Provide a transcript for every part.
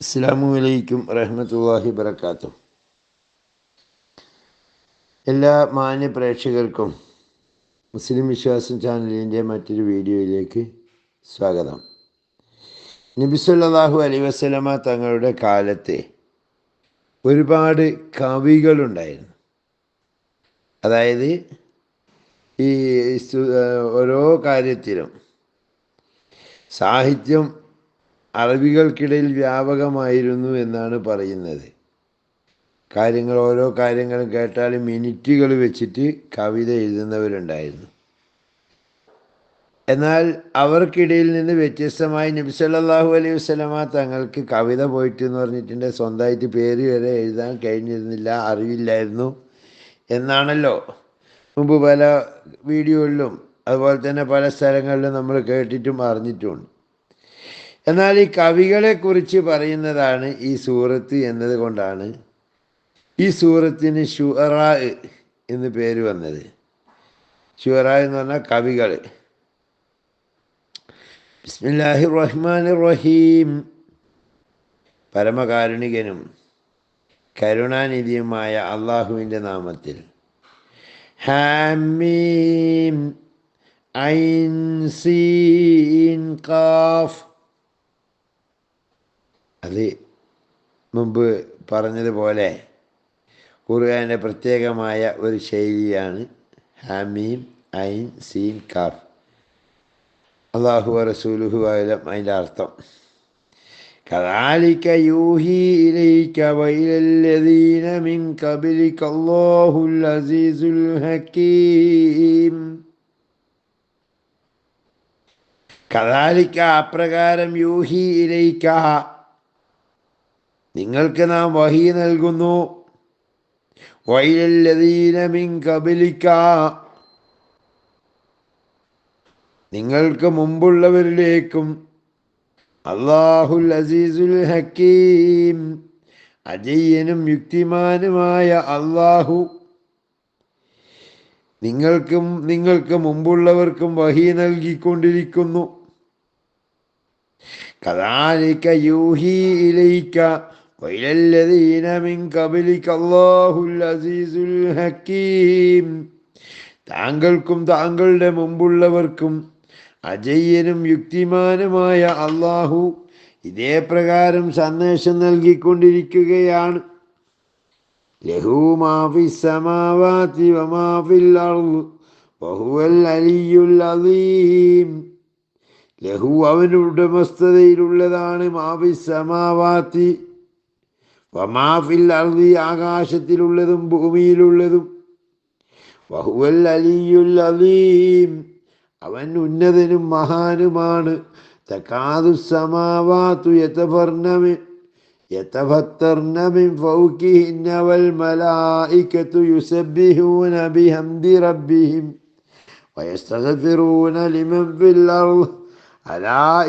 അസ്സാം വലൈക്കും റഹ്മത്തല്ലാഹി വബർക്കാത്തു എല്ലാ മാന്യ പ്രേക്ഷകർക്കും മുസ്ലിം വിശ്വാസം ചാനലിന്റെ മറ്റൊരു വീഡിയോയിലേക്ക് സ്വാഗതം. നബിസല്ലാഹു അലൈ വസ്ലമ തങ്ങളുടെ കാലത്തെ ഒരുപാട് കവികളുണ്ടായിരുന്നു. അതായത് ഈ ഓരോ കാര്യത്തിലും സാഹിത്യം അറബികൾക്കിടയിൽ വ്യാപകമായിരുന്നു എന്നാണ് പറയുന്നത്. കാര്യങ്ങൾ ഓരോ കാര്യങ്ങളും കേട്ടാൽ മിനിറ്റുകൾ വെച്ചിട്ട് കവിത എഴുതുന്നവരുണ്ടായിരുന്നു. എന്നാൽ അവർക്കിടയിൽ നിന്ന് വ്യത്യസ്തമായി നബി സല്ലല്ലാഹു അലൈഹി വസല്ലമ തങ്ങൾക്ക് കവിത പോയിട്ട് എന്ന് പറഞ്ഞിട്ടുണ്ട് സ്വന്തമായിട്ട് പേര് വരെ എഴുതാൻ കഴിഞ്ഞിരുന്നില്ല അറിവില്ലായിരുന്നു എന്നാണല്ലോ. മുമ്പ് പല വീഡിയോകളിലും അതുപോലെ തന്നെ പല സ്ഥലങ്ങളിലും നമ്മൾ കേട്ടിട്ടും അറിഞ്ഞിട്ടുമുണ്ട് എന്നാൽ ഈ കവികളെ കുറിച്ച് പറയുന്നതാണ് ഈ സൂറത്ത് എന്നത് കൊണ്ടാണ് ഈ സൂറത്തിന് ഷുറ എന്ന് പേര് വന്നത്. ഷുറ എന്ന് പറഞ്ഞാൽ കവികൾ. ബിസ്മില്ലാഹി റഹ്മാൻ റഹീം പരമകാരുണികനും കരുണാനിധിയുമായ അള്ളാഹുവിന്റെ നാമത്തിൽ. ഹാമീം ഐൻ സീൻ കാഫ്. അത് മുമ്പ് പറഞ്ഞതുപോലെ ഖുർആൻ്റെ പ്രത്യേകമായ ഒരു ശൈലിയാണ് ഹാമീം ഐൻ സീൻ കാഫ് അള്ളാഹു റസൂലുഹു ആയാലും അതിൻ്റെ അർത്ഥം كذلك يوحي إليك وإلى الذين من قبلك الله العزيز الحكيم കദാലിക്ക അപ്രകാരം യൂഹി ഇലയിക്ക നിങ്ങൾക്ക് നാം വഹി നൽകുന്നു. നിങ്ങൾക്ക് മുമ്പുള്ളവരിലേക്കും അള്ളാഹുൽ അസീസുൽ ഹക്കീം അജയ്യനും യുക്തിമാനുമായ അള്ളാഹു നിങ്ങൾക്കും നിങ്ങൾക്ക് മുമ്പുള്ളവർക്കും വഹി നൽകിക്കൊണ്ടിരിക്കുന്നു. കഥാലിക്ക യൂഹി ഇലൈക الذين മിൻ ഖബലിക അല്ലാഹുൽ അസീസുൽ الحكيم താങ്കൾക്കും താങ്കളുടെ മുമ്പുള്ളവർക്കും അജയ്യനും യുക്തിമാനുമായ അള്ളാഹു ഇതേ പ്രകാരം സന്ദേശം നൽകിക്കൊണ്ടിരിക്കുകയാണ്. ലഹു അവനുടമസ്ഥതയിലുള്ളതാണ് മാഫി സമാവാത്തി. വമാഫിൽ അർദി ആകാശത്തിലുള്ളതും ഭൂമിയിലുള്ളതും. വഹുവൽ അലിയുൽ അലീം അവൻ ഉന്നതനും മഹാനുമാണ്. തക്കാതു സമാവാത്തു യഥഫർണമി യഥഫത്തർണ മിൻ മലായികത്തു യുസബ്ബിഹൂന ബിഹംദി റബ്ബിഹിം. വയസ്തഗ്ഫിറൂന ലിമൻ ഫിൽ അർദ്. അലാ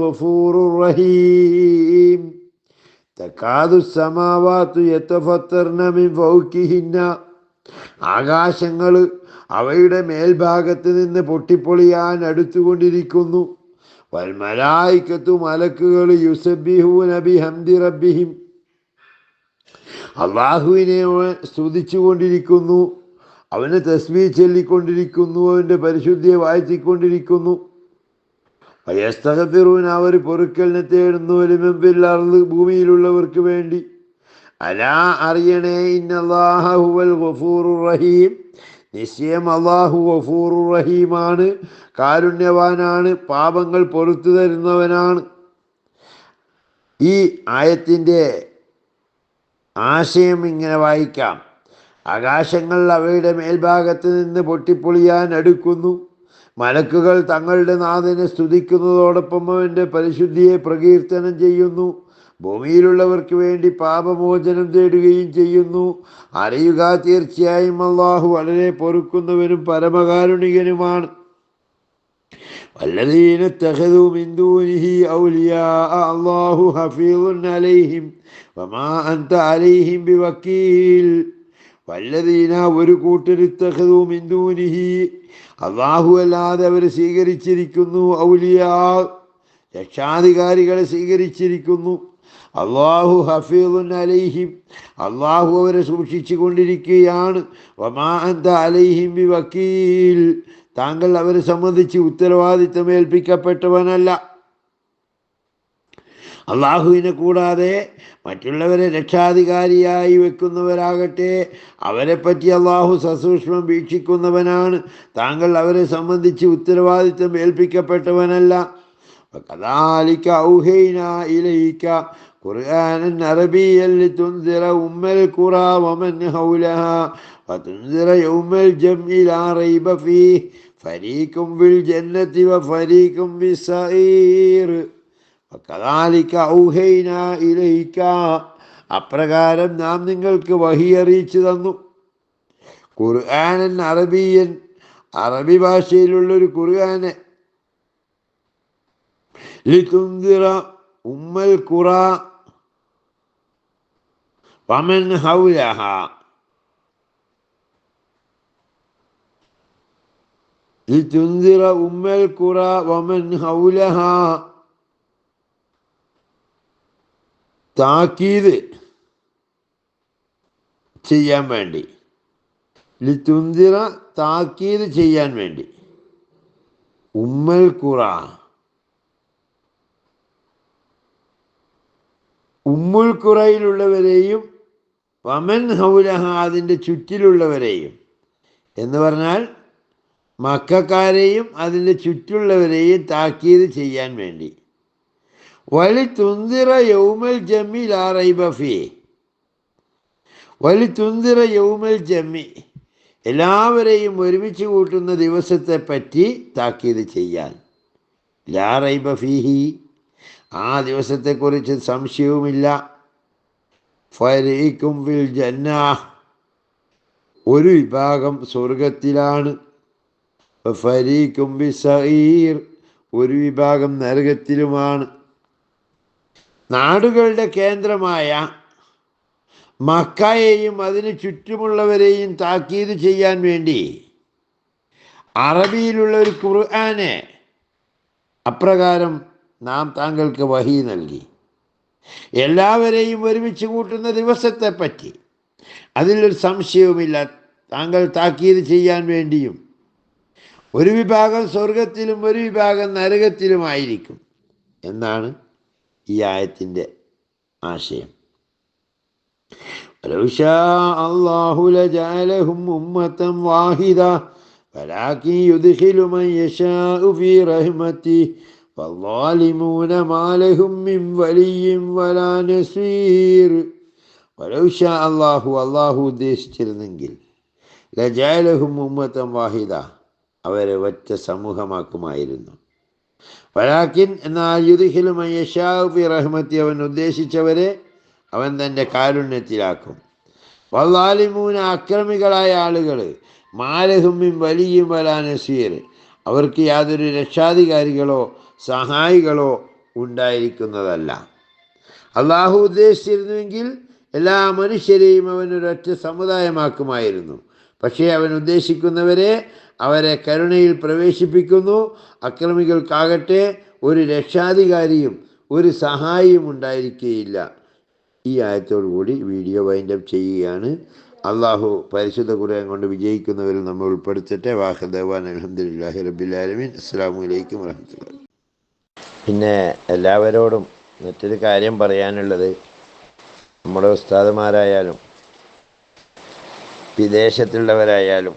ഗഫൂറുർ റഹീം. തക്കാതുസമാവാത്തു യത്തഫത്തർണമിൻ ഫൗക്കിഹിന്ന ആകാശങ്ങൾ അവയുടെ മേൽഭാഗത്ത് നിന്ന് പൊട്ടിപ്പൊളിയാൻ അടുത്തുകൊണ്ടിരിക്കുന്നു. വൽമലായിക്കത്തു മലക്കുകൾ യുസബിഹു നബി ഹംദി റബ്ബിഹിം. അള്ളാഹുവിനെ സ്തുതിച്ചുകൊണ്ടിരിക്കുന്നു. അവനെ തസ്മീ ചൊല്ലിക്കൊണ്ടിരിക്കുന്നു. അവന്റെ പരിശുദ്ധിയെ വാഴ്ത്തിക്കൊണ്ടിരിക്കുന്നു. അവർ പൊറുക്കലിനെ തേടുന്നു. ഭൂമിയിലുള്ളവർക്ക് വേണ്ടി. അലാ അറിയണേ ഇന്നല്ലാഹുവൽ റഹീം. നിശ്ചയം അള്ളാഹു ഗഫൂറു റഹീമാണ്. കാരുണ്യവാനാണ്. പാപങ്ങൾ പൊറത്തു തരുന്നവനാണ്. ഈ ആയത്തിന്റെ ആശയം ഇങ്ങനെ വായിക്കാം. ആകാശങ്ങൾ അവയുടെ മേൽഭാഗത്ത് നിന്ന് പൊട്ടിപ്പൊളിയാൻ അടുക്കുന്നു. മലക്കുകൾ തങ്ങളുടെ നാഥനെ സ്തുതിക്കുന്നതോടൊപ്പം അവൻ്റെ പരിശുദ്ധിയെ പ്രകീർത്തനം ചെയ്യുന്നു ഭൂമിയിലുള്ളവർക്ക് വേണ്ടി പാപമോചനം തേടുകയും ചെയ്യുന്നു അറിയുക തീർച്ചയായും അള്ളാഹു വളരെ പൊറുക്കുന്നവനും പരമകാരുണികനുമാണ് والذين اتخذوا من دونه أولياء الله حفيظ عليهم وما أنت عليهم بوكيل വല്ലതീന ഒരു കൂട്ടരിത്തഹതു ഇന്ദൂനിഹി അള്ളാഹു അല്ലാതെ അവർ സ്വീകരിച്ചിരിക്കുന്നു ഔലിയാ. രക്ഷാധികാരികളെ സ്വീകരിച്ചിരിക്കുന്നു. അള്ളാഹു ഹഫീദുൻ അലൈഹിം. അള്ളാഹു അവരെ സൂക്ഷിച്ചു കൊണ്ടിരിക്കുകയാണ്. വമാ അന്ത അലൈഹിം വക്കീൽ താങ്കൾ അവരെ സംബന്ധിച്ച് ഉത്തരവാദിത്തം ഏൽപ്പിക്കപ്പെട്ടവനല്ല അള്ളാഹുവിനെ കൂടാതെ മറ്റുള്ളവരെ രക്ഷാധികാരിയായി വെക്കുന്നവരാകട്ടെ അവരെപ്പറ്റി അള്ളാഹു സസൂക്ഷ്മം വീക്ഷിക്കുന്നവനാണ്. താങ്കൾ അവരെ സംബന്ധിച്ച് ഉത്തരവാദിത്തം ഏൽപ്പിക്കപ്പെട്ടവനല്ല. കഥാലിക്ക ഔഹൈന ഇലയിക്ക ഖുർആാനൻ അറബിയൽ ഉമ്മൽ ഖുറ വമൻ ഹൗലഹ വതുൻസിറ യൗമൽ ജംഇ ലാ ഫീ ഫരീഖും ഫിൽ ജന്നതി വഫരീഖും ഫിസ്സഈർ അപ്രകാരം നാം നിങ്ങൾക്ക് വഹി അറിയിച്ചു തന്നു. ഖുർആാനൻ അറബിയൻ അറബി ഭാഷയിലുള്ള ഒരു ഉമ്മൽ കുറ വമൻ ഹൗലഹ. ലിതുന്തിറ ഉമ്മൽ കുറ വമൻ ഹൗലഹ. താക്കീത് ചെയ്യാൻ വേണ്ടി. ലിത്തുന്തിറ താക്കീത് ചെയ്യാൻ വേണ്ടി. ഉമ്മൽ ഖുറ. ഉമ്മുൽ ഖുറയിലുള്ളവരെയും വമൻ ഹൗലഹ അതിന്റെ ചുറ്റിലുള്ളവരെയും എന്ന് പറഞ്ഞാൽ മക്കാരെയും അതിന്റെ ചുറ്റുള്ളവരെയും താക്കീത് ചെയ്യാൻ വേണ്ടി. വലി തുന്തിറ യൗമൽ ജമ്മി ലാറൈബഫി വലി തുന്തിറ യൗമൽ ജമ്മി എല്ലാവരെയും ഒരുമിച്ച് കൂട്ടുന്ന ദിവസത്തെ പറ്റി താക്കീത് ചെയ്യാൻ. ലാറൈബഫിഹി ആ ദിവസത്തെക്കുറിച്ച് സംശയവുമില്ല. ഫരീക്കും വിൽ ജന്ന. ഒരു വിഭാഗം സ്വർഗത്തിലാണ്. ഫരീക്കും ബി സഹീർ. ഒരു വിഭാഗം നരകത്തിലുമാണ്. നാടുകളുടെ കേന്ദ്രമായ മക്കയെയും അതിന് ചുറ്റുമുള്ളവരെയും താക്കീത് ചെയ്യാൻ വേണ്ടി അറബിയിലുള്ള ഒരു ഖുർആാനെ അപ്രകാരം നാം താങ്കൾക്ക് വഹി നൽകി. എല്ലാവരെയും ഒരുമിച്ച് കൂട്ടുന്ന ദിവസത്തെ പറ്റി അതിലൊരു സംശയവുമില്ല. താങ്കൾ താക്കീത് ചെയ്യാൻ വേണ്ടിയും ഒരു വിഭാഗം സ്വർഗത്തിലും ഒരു വിഭാഗം നരകത്തിലുമായിരിക്കും എന്നാണ് ഈ ആയത്തിൻ്റെ ആശയം ولو شاء الله لجعلهم أمة واحدة ولكن يدخل من يشاء في رحمته فالظالمون ما لهم من ولي ولا نصير ولو شاء الله الله ഉദ്ദേശിച്ചിരുന്നെങ്കിൽ ലജാലഹും ഉമ്മത്തം വാഹിദ അവരെ ഒറ്റ സമൂഹമാക്കുമായിരുന്നു വലാക്കിൻ എന്നാൽ യുദിഹിലും യഷാഫി റഹ്മത്തി അവൻ ഉദ്ദേശിച്ചവരെ അവൻ തന്റെ കാരുണ്യത്തിലാക്കും. വല്ലാലിമൂന അക്രമികളായ ആളുകൾ മാലഹുമ്മിൻ വലിയും വലാനസീർ അവർക്ക് യാതൊരു രക്ഷാധികാരികളോ സഹായികളോ ഉണ്ടായിരിക്കുന്നതല്ല. അള്ളാഹു ഉദ്ദേശിച്ചിരുന്നുവെങ്കിൽ എല്ലാ മനുഷ്യരെയും അവൻ സമുദായമാക്കുമായിരുന്നു. പക്ഷേ അവൻ ഉദ്ദേശിക്കുന്നവരെ അവരെ കരുണയിൽ പ്രവേശിപ്പിക്കുന്നു. അക്രമികൾക്കാകട്ടെ ഒരു രക്ഷാധികാരിയും ഒരു സഹായിയും ഉണ്ടായിരിക്കുകയില്ല ഈ ആയത്തോടു കൂടി വീഡിയോ വൈൻഡപ്പ് ചെയ്യുകയാണ്. അള്ളാഹു പരിശുദ്ധ ഖുർആൻ കൊണ്ട് വിജയിക്കുന്നവരിൽ നമ്മൾ ഉൾപ്പെടുത്തട്ടെ. വാഹദേവാൻ അലഹദില്ലാഹി റബിലാലമീൻ അസ്സാം വലൈക്കും വരഹമുല്ല പിന്നെ എല്ലാവരോടും മറ്റൊരു കാര്യം പറയാനുള്ളത്. നമ്മുടെ ഉസ്താദുമാരായാലും വിദേശത്തുള്ളവരായാലും